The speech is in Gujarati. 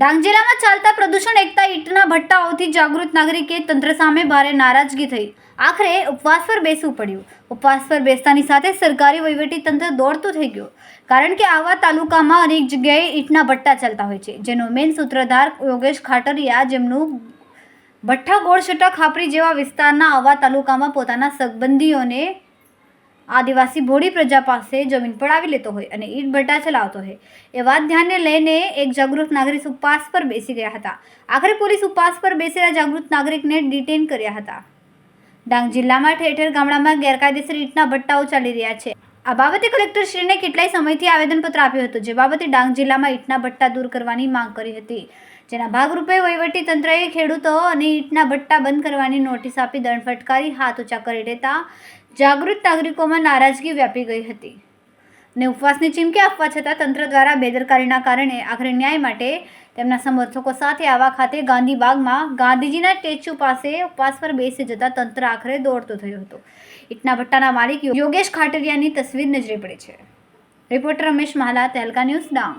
ડાંગ જિલ્લામાં ચાલતા પ્રદૂષણ, એકતા, ઈંટના ભટ્ટાઓથી જાગૃત નાગરિકે તંત્ર સામે ભારે નારાજગી થઈ. આખરે ઉપવાસ પર બેસવું પડ્યું. ઉપવાસ પર બેસતાની સાથે સરકારી વહીવટી તંત્ર દોડતું થઈ ગયું. કારણ કે આવા તાલુકામાં અનેક જગ્યાએ ઈંટના ભટ્ટા ચાલતા હોય છે, જેનો મેન સૂત્રધાર યોગેશ ખાટરિયા જેમનું ભઠ્ઠા ગોળછટા ખાપરી જેવા વિસ્તારના આવા તાલુકામાં પોતાના સંબંધીઓને આદિવાસી ભોળી પ્રજા પાસે જમીન પડાવી લેતો હોય અને ઈટ ભટ્ટા ચલાવતો હોય. એ વાત ધ્યાને લઈને એક જાગૃત નાગરિક ઉપવાસ પર બેસી ગયા હતા. આખરે પોલીસ ઉપવાસ પર બેસેલા જાગૃત નાગરિકને ડિટેન કર્યા હતા. ડાંગ જિલ્લામાં ઠેર ઠેર ગામડામાં ગેરકાયદેસર ઈંટના ભટ્ટાઓ ચાલી રહ્યા છે. આ બાબતે કલેક્ટરશ્રીને કેટલાય સમયથી આવેદનપત્ર આપ્યું હતું, જે બાબતે ડાંગ જિલ્લામાં ઈંટના ભટ્ટા દૂર કરવાની માંગ કરી હતી. જેના ભાગરૂપે વહીવટી તંત્રએ ખેડૂતો અને ઈંટના ભટ્ટા બંધ કરવાની નોટિસ આપી દંડ ફટકારી હાથ ઊંચા કરી દેતા જાગૃત નાગરિકોમાં નારાજગી વ્યાપી ગઈ હતી. ને ઉપવાસની ચીમકી આપવા છતાં તંત્ર દ્વારા બેદરકારીના કારણે આખરે ન્યાય માટે તેમના સમર્થકો સાથે આવા ખાતે ગાંધીબાગમાં ગાંધીજીના સ્ટેચ્યુ પાસે ઉપવાસ પર બેસી જતા તંત્ર આખરે દોડતો થયો હતો. ઇટના ભટ્ટાના માલિક યોગેશ ખાટરિયાની તસવીર નજરે પડે છે. Reporter Ramesh Mahala, Tehelka news Dang.